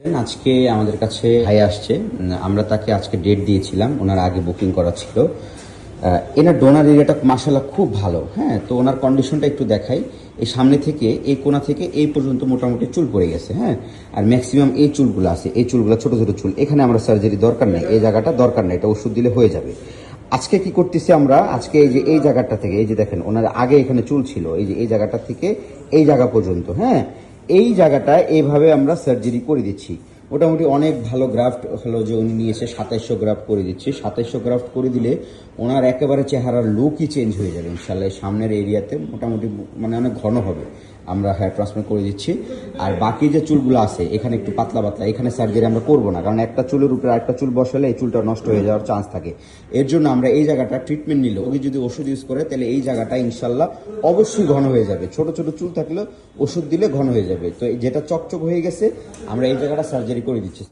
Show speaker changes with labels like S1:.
S1: আজকে আমাদের কাছে ভাই আসছে। আমরা তাকে আজকে ডেট দিয়েছিলাম, ওনার আগে বুকিং করা ছিল। এনার ডোনার এরিয়াটা মাসাল্লাহ খুব ভালো হ্যাঁ? তো ওনার কন্ডিশনটা একটু দেখাই। এই সামনে থেকে, এই কোণা থেকে এই পর্যন্ত মোটামুটি চুল পড়ে গেছে হ্যাঁ? আর ম্যাক্সিমাম এই চুলগুলো আছে, এই চুলগুলো ছোট ছোট চুল। এখানে আমরা সার্জারি দরকার নেই, এই জায়গাটা দরকার নেই, এটা ওষুধ দিলে হয়ে যাবে। আজকে কি করতেছি আমরা? আজকে এই যে এই জায়গাটা থেকে, এই যে দেখেন, ওনার আগে এখানে চুল ছিল, এই যে এই জায়গাটা থেকে এই জায়গা পর্যন্ত হ্যাঁ? এই জায়গাটা এইভাবে আমরা সার্জারি করে দিচ্ছি। মোটামুটি অনেক ভালো গ্রাফট হলো যে উনি নিয়ে এসে সাতাইশশো গ্রাফট করে দিচ্ছে। সাতাইশশো গ্রাফট করে দিলে ওনার একেবারে চেহারার লুকই চেঞ্জ হয়ে যাবে ইনশাল্লাহ সামনের এরিয়াতে মোটামুটি মানে অনেক ঘন হবে। আমরা হেয়ার ট্রান্সফার করে দিচ্ছি। আর বাকি যে চুলগুলো আছে, এখানে একটু পাতলা পাতলা, এখানে সার্জারি আমরা করব না। কারণ একটা চুলের উপরে আরেকটা চুল বসালে এই চুলটা নষ্ট হয়ে যাওয়ার চান্স থাকে। এর জন্য আমরা এই জায়গাটা ট্রিটমেন্ট নিলে, ওকে যদি ওষুধ ইউজ করে, তাহলে এই জায়গাটা ইনশাল্লাহ অবশ্যই ঘন হয়ে যাবে। ছোট ছোট চুল থাকলে ওষুধ দিলে ঘন হয়ে যাবে। তো যেটা চকচক হয়ে গেছে, আমরা এই জায়গাটা সার্জারি করে দিচ্ছি